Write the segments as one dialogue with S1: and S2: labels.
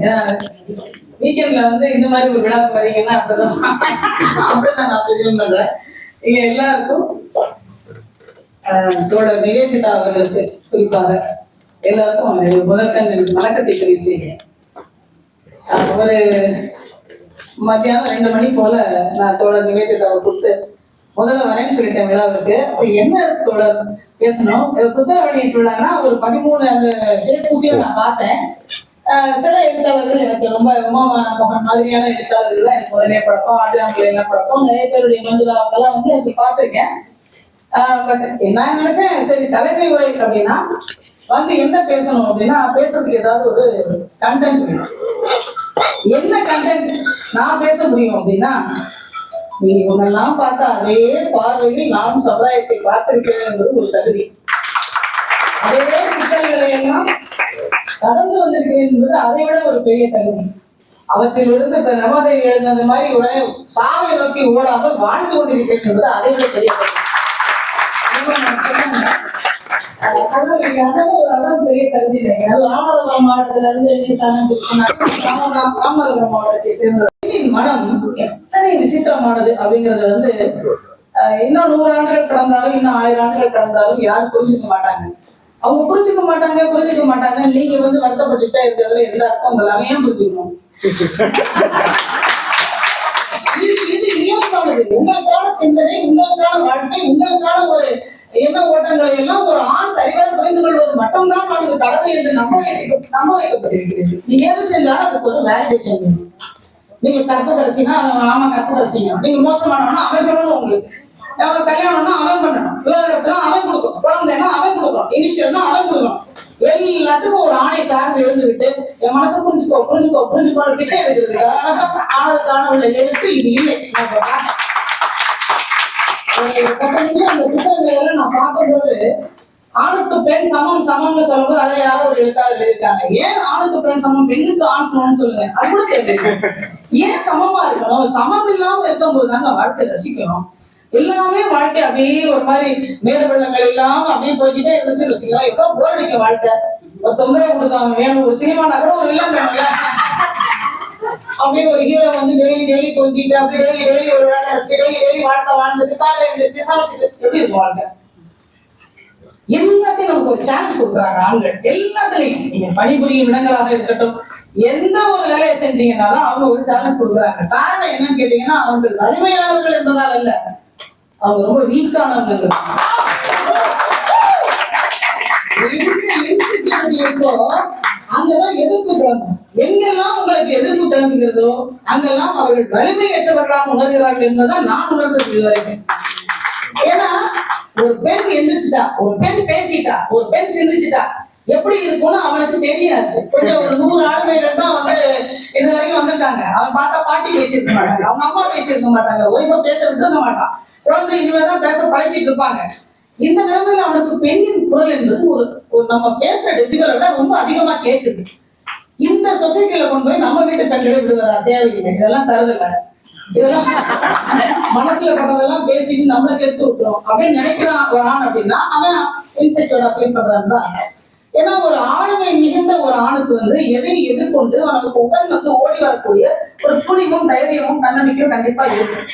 S1: ஏன்னா வீக்கெண்ட்ல வந்து இந்த மாதிரி ஒரு விழாக்கு வரீங்கன்னா அப்படிதான். அப்படிதான் நான் பிரச்சனை பண்றேன் இங்க எல்லாருக்கும் ஆஹ், தோழர் நிவேதிதா அவர்களுக்கு குறிப்பாக எல்லாருக்கும் முதற்கண் வணக்கத்தை பதிவு செய்கிறேன் ஒரு மத்தியானம் ரெண்டு மணி போல நான் தோழர் நிவேதிதாவை கூப்பிட்டு முதல்ல வரேன்னு சொல்லிட்டேன் விழாவுக்கு. அப்ப என்ன தோழர் பேசணும்? புத்தக வெளியீட்டு விழான்னா ஒரு பதிமூணு அந்த ஃபேஸ்புக்லயும் நான் பார்த்தேன். சில எழுத்தாளர்கள் எனக்கு ரொம்ப மாதிரியான எழுத்தாளர்கள் எனக்கு முதலே பழக்கம். ஆதிராங்கள் என்ன பழக்கம். நிறைய பேருடைய மஞ்சுளா வந்து எனக்கு பார்த்துருக்கேன். பட் நான் நினைச்சேன் சரி தலைமை உரை அப்படின்னா வந்து என்ன பேசணும் அப்படின்னா பேசுறதுக்கு ஏதாவது ஒரு கண்டென்ட் வேணும். என்ன கண்டென்ட் நான் பேச முடியும் அப்படின்னா நீங்க இவங்கெல்லாம் பார்த்தா அதே பார்வையில் நானும் சமுதாயத்தை பார்த்திருக்கிறேன் என்பது ஒரு தகுதி. அதே சிக்கல்களை எல்லாம் கடந்து வந்திருக்கிறேன் என்பது அதை விட ஒரு பெரிய தகுதி. அவற்றிலிருந்து இப்ப நவோதயம் எழுந்தது மாதிரி உடனே சாவை நோக்கி ஓடாமல் வாழ்ந்து கொண்டிருக்கிறேன் என்பது அதை விட பெரிய தகுதி. அதான் ஒரு அதான் பெரிய தகுதி. இல்லைங்க அது ராமநாதபுரம் மாவட்டத்துல இருந்து எழுதிட்டாங்கன்னு ராமநாதபுரம் மாவட்டத்தை சேர்ந்த பெண்ணின் மனம் எத்தனை விசித்திரமானது அப்படிங்கறது வந்து இன்னும் நூறு ஆண்டுகள் கடந்தாலும் இன்னும் ஆயிரம் ஆண்டுகள் கடந்தாலும் யாரும் புரிஞ்சுக்க மாட்டாங்க அவங்க புரிஞ்சுக்க மாட்டாங்க புரிஞ்சுக்க மாட்டாங்க. நீங்க வந்து வருத்தப்பட்டுட்டே இருக்கிறதுல எந்த அர்த்தம் இல்லாம ஏன் புரிஞ்சுக்கணும். இது இயல்பானது. உங்களுக்கான சிந்தனை உங்களுக்கான வாழ்க்கை உங்களுக்கான ஒரு எண்ண ஓட்டங்களை எல்லாம் ஒரு ஆண் சரிவர புரிந்து கொள்வது மட்டும்தான் அவனுக்கு கடமை என்று நம்ப வைக்க நம்ப வைக்கப்படுகிறது. நீங்க எது செஞ்சாலும் அதுக்கு ஒரு வேலிடேஷன் நீங்க கற்புக்கரசினா அவன் ஆமா கற்புக்கரசிங்க நீங்க மோசமானவனா அவன் சொல்லணும் உங்களுக்கு. அவங்க கல்யாணம்னா அவன் பண்ணணும். விவாகரத்துனா அவன் கொடுக்கணும். குழந்தைன்னா அவன் கொடுக்கணும். இனிஷியல்னா அவன் கொடுக்கணும். எல்லாத்துக்கும் ஒரு ஆணை சார்ந்து இருந்துவிட்டு என் மனசை புரிஞ்சுக்கோ புரிஞ்சுக்கோ புரிஞ்சுக்கோ பிச்சை எடுக்கிறது ஆனதுக்கான உள்ள எழுப்பு இது இல்லை. நான் பார்த்தேன். ஒரு அந்த புத்தகங்களை எல்லாம் நான் பார்க்கும்போது ஆணுக்கு பெண் சமம் சமம்னு சொல்லும்போது அதுல யாரோ ஒரு எழுத்தாளர் இருக்காங்க. ஏன் ஆணுக்கு பெண் சமம் பெண்ணுக்கு ஆண் சமம்னு சொல்லுங்க? அது கூட தெரியல ஏன் சமமா இருக்கணும்? சமம் இல்லாம இருக்கும்போது தாங்க வாழ்க்கை ரசிக்கணும். எல்லாமே வாழ்க்கை அப்படியே ஒரு மாதிரி மேட பள்ளங்கள் இல்லாம அப்படியே போய்கிட்டே இருந்துச்சு வச்சுக்கலாம் எவ்வளவு போர் அடிக்க வாழ்க்கை? ஒரு தொந்தரவு கொடுத்தாங்க வேணும். ஒரு சினிமானா கூட ஒரு வில்லன் வேணும்ல. அப்படியே ஒரு ஹீரோ வந்து டெய்லி டெய்லி கொஞ்சிட்டு அப்படி டெய்லி டெய்லி ஒரு வேலை டெய்லி டெய்லி வாழ்க்கை வாழ்ந்துட்டு காலையில எழுந்திரிச்சு சமைச்சிட்டு எப்படி இருக்கும் வாழ்க்கை? எல்லாத்தையும் நமக்கு ஒரு சான்ஸ் கொடுக்குறாங்க ஆண்கள். எல்லாத்துலயும். நீங்க பணிபுரியும் இடங்களாக இருக்கட்டும். எந்த ஒரு வேலையை செஞ்சீங்கன்னாலும் அவங்க ஒரு சேலஞ்ச் கொடுக்குறாங்க. காரணம் என்னன்னு கேட்டீங்கன்னா அவங்க வலிமையானவர்கள் என்பதால் அல்ல. அவங்க ரொம்ப வீக்கானவங்க இருக்கோ அங்கதான் எதிர்ப்பு கிளம்பும். எங்கெல்லாம் உங்களுக்கு எதிர்ப்பு கிளம்புகிறதோ அங்கெல்லாம் அவர்கள் வலிமையற்றவர்களாக உணர்கிறார்கள் என்பதுதான் நான் உணர்ந்தது இது வரைக்கும் ஏன்னா ஒரு பெண் எந்திரிச்சிட்டா ஒரு பெண் பேசிட்டா ஒரு பெண் சிந்திச்சிட்டா எப்படி இருக்கும்னு அவனுக்கு தெரியாது. கொஞ்சம் ஒரு நூறு ஆளுமைகள் தான் வந்து இது வரைக்கும் வந்திருக்காங்க. அவன் பார்த்தா பாட்டி பேசியிருக்க மாட்டாங்க அவங்க அம்மா பேசியிருக்க மாட்டாங்க ஒய்ஃபை பேச விட்டுருக்க மாட்டான். குழந்தை இனிமேதான் பேச பழகிட்டு இருப்பாங்க. இந்த நிலைமையில அவனுக்கு பெண்ணின் குரல் என்பது ஒரு நம்ம பேசுற டெசிபலை விட ரொம்ப அதிகமா கேட்குது இந்த சொசைட்டில கொண்டு போய் நம்ம வீட்டு பெண்களை விடுவதா? தேவையில்லை. இதெல்லாம் தருதில்ல. இதெல்லாம் மனசுல பட்டதெல்லாம் பேசிட்டு நம்மள கெடுத்து விட்டுரும். அப்படின்னு நினைக்கிறான் ஒரு ஆண் அப்படின்னா அவன் இன்செக்யூர்டா ஃபீல் பண்றான்னு ஏன்னா ஒரு ஆளுமை மிகுந்த ஒரு ஆணுக்கு வந்து எதையும் எதிர்கொண்டு அவனுக்கு உடன் வந்து ஓடி வரக்கூடிய ஒரு துணிவும் தைரியமும் தன்னம்பிக்கையும் கண்டிப்பா இருக்கும்.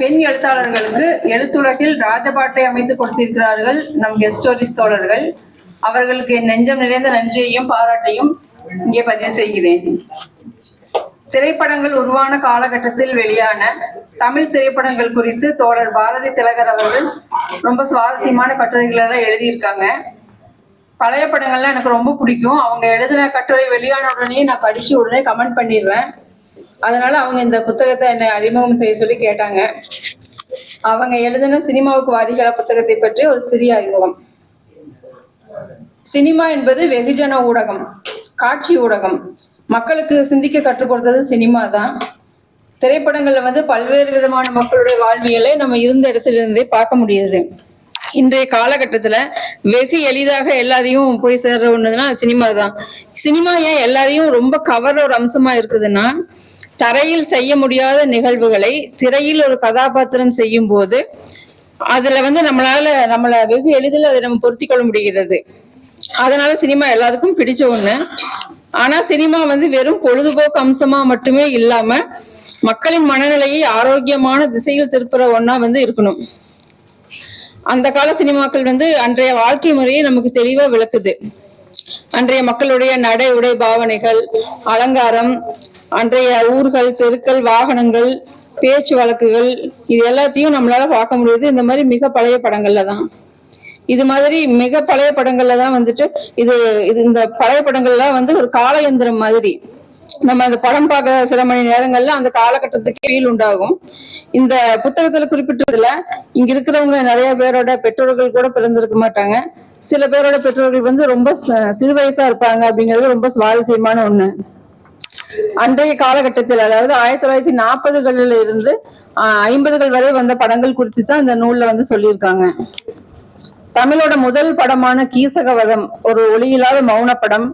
S2: பெண் எழுத்தாளர்களுக்கு எழுத்துலகில் ராஜபாட்டை அமைத்து கொடுத்திருக்கிறார்கள் நம் ஹெஸ்டோரிஸ் தோழர்கள். அவர்களுக்கு என் நெஞ்சம் நிறைந்த நன்றியையும் பாராட்டையும் இங்கே பதிவு செய்கிறேன். திரைப்படங்கள் உருவான காலகட்டத்தில் வெளியான தமிழ் திரைப்படங்கள் குறித்து தோழர் பாரதி திலகர் அவர்கள் ரொம்ப சுவாரஸ்யமான கட்டுரைகளெல்லாம் எழுதியிருக்காங்க. பழைய படங்கள்லாம் எனக்கு ரொம்ப பிடிக்கும். அவங்க எழுதின கட்டுரை வெளியான உடனே நான் படிச்சு உடனே கமெண்ட் பண்ணிடுவேன். அதனால அவங்க இந்த புத்தகத்தை என்னை அறிமுகம் செய்ய சொல்லி கேட்டாங்க. அவங்க எழுதின சினிமாவுக்கு வாரிகள புத்தகத்தை பற்றி ஒரு சிறிய அறிமுகம். சினிமா என்பது வெகுஜன ஊடகம் காட்சி ஊடகம். மக்களுக்கு சிந்திக்க கற்றுக் கொடுத்தது சினிமா தான். திரைப்படங்கள்ல வந்து பல்வேறு விதமான மக்களுடைய வாழ்வியலை நம்ம இருந்த இடத்துல இருந்தே பார்க்க முடியுது. இன்றைய காலகட்டத்துல வெகு எளிதாக எல்லாரையும் போய் சேர்ற ஒண்ணுதுன்னா சினிமா தான். சினிமா ஏன் எல்லாரையும் ரொம்ப கவர்ற ஒரு அம்சமா இருக்குதுன்னா தரையில் செய்ய முடியாத நிகழ்வுகளை திரையில் ஒரு கதாபாத்திரம் செய்யும் போது அதுல வந்து நம்மளால நம்மள வெகு எளிதில் அதை நம்ம பொருத்தி கொள்ள முடிகிறது. அதனால சினிமா எல்லாருக்கும் பிடிச்ச ஒண்ணு. ஆனா சினிமா வந்து வெறும் பொழுதுபோக்கு அம்சமா மட்டுமே இல்லாம மக்களின் மனநிலையை ஆரோக்கியமான திசையில் திருப்புற ஒன்னா வந்து இருக்கணும். அந்த கால சினிமாக்கள் வந்து அன்றைய வாழ்க்கை முறையை நமக்கு தெளிவா விளக்குது. அன்றைய மக்களுடைய நடை உடை பாவனைகள் அலங்காரம் அன்றைய ஊர்கள் தெருக்கள் வாகனங்கள் பேச்சு வழக்குகள் இது எல்லாத்தையும் நம்மளால பார்க்க முடியுது. இந்த மாதிரி மிக பழைய படங்கள்ல தான். இது மாதிரி மிக பழைய படங்கள்ல தான் வந்துட்டு இது இது இந்த பழைய படங்கள்லாம் வந்து ஒரு கால எந்திரம் மாதிரி. நம்ம அந்த படம் பார்க்குற சில மணி நேரங்கள்ல அந்த காலகட்டத்துக்கு ஃபீல் உண்டாகும். இந்த புத்தகத்துல குறிப்பிட்டதுல இங்க இருக்கிறவங்க நிறைய பேரோட பெற்றோர்கள் கூட பிறந்திருக்க மாட்டாங்க. சில பேரோட பெற்றோர்கள் வந்து ரொம்ப சிறு வயசா இருப்பாங்க அப்படிங்கிறது ரொம்ப சுவாரஸ்யமான ஒண்ணு. அன்றைய காலகட்டத்தில் அதாவது ஆயிரத்தி தொள்ளாயிரத்தி நாற்பதுகளில் இருந்து ஐம்பதுகள் வரை வந்த படங்கள் குறித்து தான் இந்த நூல்ல வந்து சொல்லியிருக்காங்க. தமிழோட முதல் படமான கீசகவதம் ஒரு ஒளியில்லாத மௌன படம்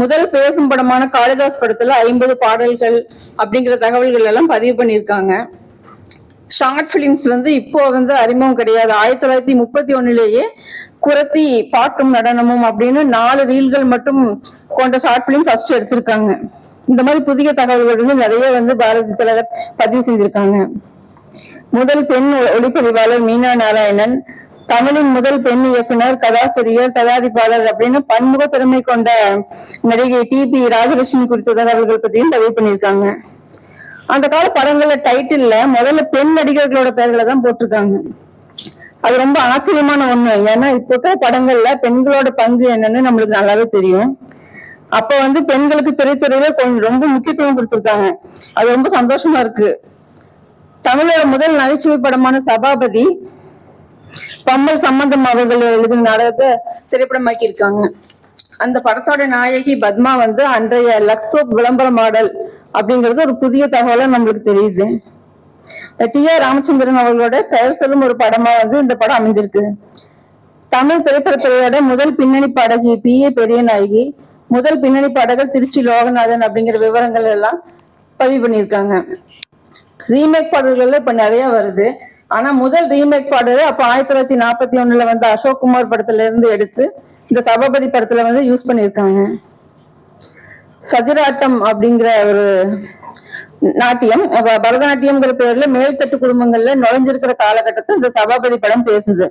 S2: முதல் பேசும் படமான காளிதாஸ் படத்துல ஐம்பது பாடல்கள் அப்படிங்கிற தகவல்கள் எல்லாம் பதிவு பண்ணியிருக்காங்க. ஷார்ட் பிலிம்ஸ் வந்து இப்போ வந்து அறிமுகம் கிடையாது. ஆயிரத்தி தொள்ளாயிரத்தி முப்பத்தி ஒன்னுலேயே குரத்தி பாட்டும் நடனமும் அப்படின்னு நாலு ரீல்கள் மட்டும் கொண்ட ஷார்ட் பிலிம் ஃபர்ஸ்ட் எடுத்திருக்காங்க. இந்த மாதிரி புதிய தகவல்கள் வந்து நிறைய வந்து பாரதி தலைவர் பதிவு செஞ்சிருக்காங்க. முதல் பெண் ஒளிப்பதிவாளர் மீனா நாராயணன் தமிழின் முதல் பெண் இயக்குனர் கதாசிரியர் தயாரிப்பாளர் அப்படின்னு பன்முக திறமை கொண்ட நடிகை டி பி ராஜலட்சுமி குறித்த தகவல்கள் பத்தியும் பதிவு பண்ணியிருக்காங்க. அந்த கால படங்கள்ல டைட்டில்ல முதல்ல பெண் நடிகர்களோட பெயர்களை தான் போட்டிருக்காங்க. அது ரொம்ப ஆச்சரியமான ஒண்ணு. ஏன்னா இப்போ படங்கள்ல பெண்களோட பங்கு என்னன்னு நம்மளுக்கு நல்லாவே தெரியும். அப்ப வந்து பெண்களுக்கு திரைத்துறையில கொஞ்சம் ரொம்ப முக்கியத்துவம் கொடுத்திருக்காங்க. அது ரொம்ப சந்தோஷமா இருக்கு. தமிழோட முதல் நகைச்சுவை படமான சபாபதி பம்மல் சம்பந்தம் அவர்கள் எழுதின நாடகத்தை திரைப்படமாக்கி இருக்காங்க. அந்த படத்தோட நாயகி பத்மா வந்து அன்றைய லக்ஸோ விளம்பர மாடல் அப்படிங்கிறது ஒரு புதிய தகவலா நம்மளுக்கு தெரியுது. டி ஆர் ராமச்சந்திரன் அவர்களோட பெயர் சொல்லும் ஒரு படமா வந்து இந்த படம் அமைஞ்சிருக்கு தமிழ் திரைப்படத்துறையோட முதல் பின்னணி பாடகி பி ஏ பெரியநாயகி முதல் பின்னணி பாடகர் திருச்சி லோகநாதன் அப்படிங்கிற விவரங்கள் எல்லாம் பதிவு பண்ணியிருக்காங்க. ரீமேக் பாடல்கள்ல இப்ப நிறைய வருது. ஆனா முதல் ரீமேக் பாடல் அப்ப ஆயிரத்தி தொள்ளாயிரத்தி நாற்பத்தி ஒண்ணுல வந்து அசோக் குமார் படத்துல இருந்து எடுத்து இந்த சபாபதி படத்துல வந்து யூஸ் பண்ணியிருக்காங்க. சதிராட்டம் அப்படிங்கிற ஒரு நாட்டியம் பரதநாட்டியம்ங்கிற பேர்ல மேல்தட்டு குடும்பங்கள்ல நுழைஞ்சிருக்கிற காலகட்டத்தை இந்த சபாபதி படம் பேசுது.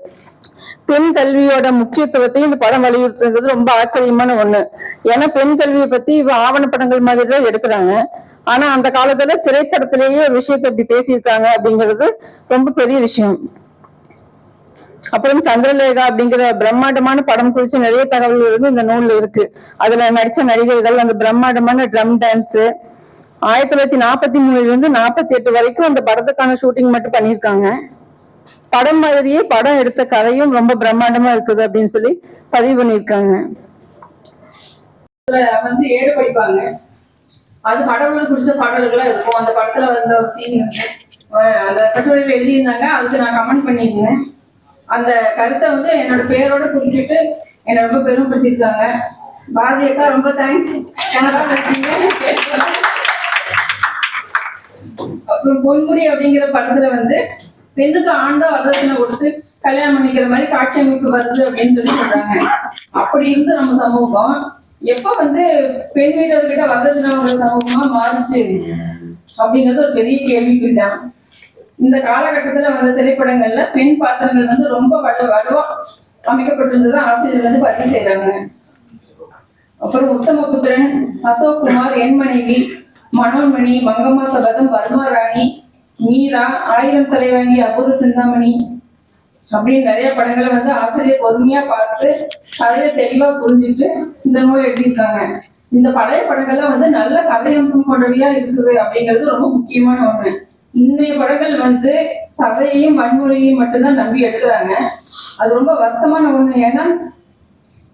S2: பெண் கல்வியோட முக்கியத்துவத்தையும் இந்த படம் வலியுறுத்துறது ரொம்ப ஆச்சரியமான ஒண்ணு. ஏன்னா பெண் கல்வியை பத்தி இவ ஆவணப்படங்கள் மாதிரி தான் எடுக்கிறாங்க. ஆனா அந்த காலத்துல திரைப்படத்திலேயே ஒரு விஷயத்தை இப்படி பேசியிருக்காங்க அப்படிங்கிறது ரொம்ப பெரிய விஷயம். அப்புறம் சந்திரலேகா அப்படிங்கிற பிரம்மாண்டமான படம் குறித்து நிறைய தகவல்கள் வந்து இந்த நூல்ல இருக்கு. அதுல நடிச்ச நடிகர்கள் அந்த பிரம்மாண்டமான ட்ரம் டான்ஸ் ஆயிரத்தி தொள்ளாயிரத்தி நாற்பத்தி மூணுல இருந்து நாற்பத்தி எட்டு வரைக்கும் அந்த படத்துக்கான ஷூட்டிங் மட்டும் பண்ணியிருக்காங்க. படம் மாதிரியே படம் எடுத்த கதையும் ரொம்ப பிரம்மாண்டமா இருக்குது அப்படின்னு சொல்லி பதிவு பண்ணியிருக்காங்க.
S3: வந்து ஏடு படிப்பாங்க. அது படங்களுக்கு பிடிச்ச பாடல்கள்லாம் இருக்கும். அந்த படத்துல வந்த ஒரு சீன் வந்து அந்த கட்டுரையில எழுதியிருந்தாங்க. அதுக்கு நான் கமெண்ட் பண்ணியிருந்தேன். அந்த கருத்தை வந்து என்னோட பேரோட குறிப்பிட்டு என்னை ரொம்ப பெருமைப்படுத்தியிருக்காங்க. பாரதி அக்கா ரொம்ப தேங்க்ஸ் கனடாவில் அப்புறம் பொன்முடி அப்படிங்கிற படத்துல வந்து பெண்ணுக்கு ஆண்டா வரதட்சணை கொடுத்து கல்யாணம் பண்ணிக்கிற மாதிரி காட்சி அமைப்பு வருது அப்படின்னு சொல்லி சொல்றாங்க. அப்படி இருந்து நம்ம சமூகம். எப்ப வந்து பெண் வீரர்கிட்ட வரதட்சணை சமூகமா மாறுச்சு அப்படிங்கிறது ஒரு பெரிய கேள்விக்குறிதான். இந்த காலகட்டத்துல வந்த திரைப்படங்கள்ல பெண் பாத்திரங்கள் வந்து ரொம்ப வலு வலுவா அமைக்கப்பட்டிருந்ததா ஆசிரியர் வந்து பதிவு செய்யறாங்க அப்புறம் உத்தமபுத்திரன் அசோக் குமார் என் மனைவி மனோன்மணி மங்கம்மா சபதம் பர்மாராணி மீரா ஆயிரம் தலைவாங்கி அபூர்வ சிந்தாமணி. அப்படின்னு நிறைய படங்களை வந்து ஆசிரியர் பொறுமையா பார்த்து கதையை தெளிவா புரிஞ்சுட்டு இந்த நூல் எழுதியிருக்காங்க. இந்த பழைய படங்கள்லாம் வந்து நல்ல கதை அம்சம் கொண்டவையா இருக்குது அப்படிங்கிறது ரொம்ப முக்கியமான ஒண்ணு. இன்னைய படங்கள் வந்து சதையையும் வன்முறையையும் மட்டும்தான் நம்பி எடுக்கிறாங்க. அது ரொம்ப வருத்தமான ஒண்ணு. ஏன்னா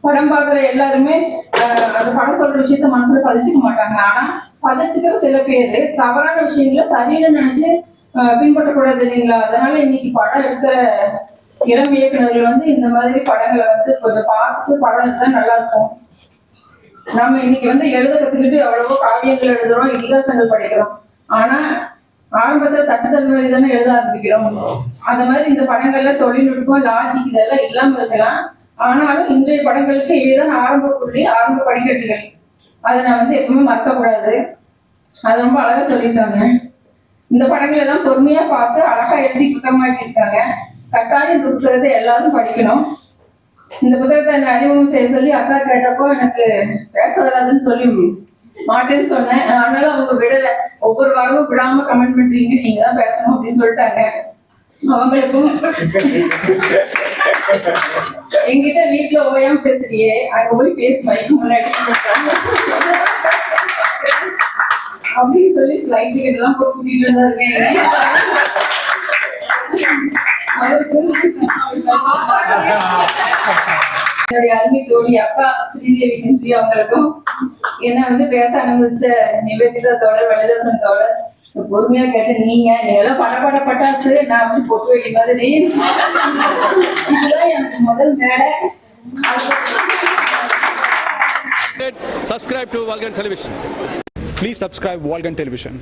S3: படம் பார்க்குற எல்லாருமே அந்த படம் சொல்ற விஷயத்த மனசுல பதிச்சுக்க மாட்டாங்க. ஆனா பதிச்சுக்கிற சில பேர் தவறான விஷயங்களை சரின்னு நினைச்சு பின்பற்றக்கூடாது இல்லைங்களா? அதனால இன்னைக்கு படம் எடுக்கிற இளம் இயக்குநர்கள் வந்து இந்த மாதிரி படங்களை வந்து கொஞ்சம் பார்த்துட்டு படம் எடுத்தா நல்லா இருக்கும். நம்ம இன்னைக்கு வந்து எழுத கத்துக்கிட்டு எவ்வளவோ காவியங்கள் எழுதுறோம் இதிகாசங்கள் படிக்கிறோம். ஆனா ஆரம்பத்துல தட்டுத்தல் தானே எழுத ஆரம்பிக்கிறோம். அந்த மாதிரி இந்த படங்கள்ல தொழில்நுட்பம் லாஜிக் இதெல்லாம் இல்லாம இருக்கலாம். ஆனாலும் இன்றைய படங்களுக்கு இவைதான் ஆரம்ப புள்ளி ஆரம்ப படிக்கட்டுகள்.
S2: அதை நான் வந்து எப்பவுமே மறக்கக்கூடாது. அது ரொம்ப அழகா சொல்லியிருக்காங்க. இந்த படங்கள் எல்லாம் பொறுமையா பார்த்து அழகா எழுதி புத்தகமாக்கி இருக்காங்க கட்டாயம் இந்த புத்தகத்தை எல்லாரும் படிக்கணும். இந்த புத்தகத்தை என்ன அறிமுகம் செய்ய சொல்லி அக்கா கேட்டப்போ எனக்கு பேச வராதுன்னு சொல்லி மாட்டேன்னு சொன்னேன். ஆனாலும் அவங்க விடல. ஒவ்வொரு வாரமும் விடாம கமெண்ட் பண்றீங்க. நீங்க தான் பேசணும் அப்படின்னு சொல்லிட்டாங்க. அவங்களுக்கும் என்கிட்ட வீட்டுல ஓயாம பேசுறியே. அங்க போய் பேசு முன்னாடி அப்படின்னு சொல்லி ஃபிளைட் டிக்கெட் எல்லாம் போட்டு கூட்டிட்டு வந்தா இருக்கேன். என்னுடைய அருமை தோழி அப்பா ஸ்ரீதேவி நன்றி அவங்களுக்கும். என்ன வந்து பேச அனுமதிச்ச நிவேதிதா தோழர் வலிதாசன் தோழர் பொறுமையா கேட்டு நீங்க நீங்க எல்லாம் படப்பட பட்டாசு நான் வந்து பொட்டு வெடி மாதிரி இதுதான் எனக்கு முதல் மேடை
S4: subscribe to Vulcan Television.
S5: Please subscribe Walgan Television.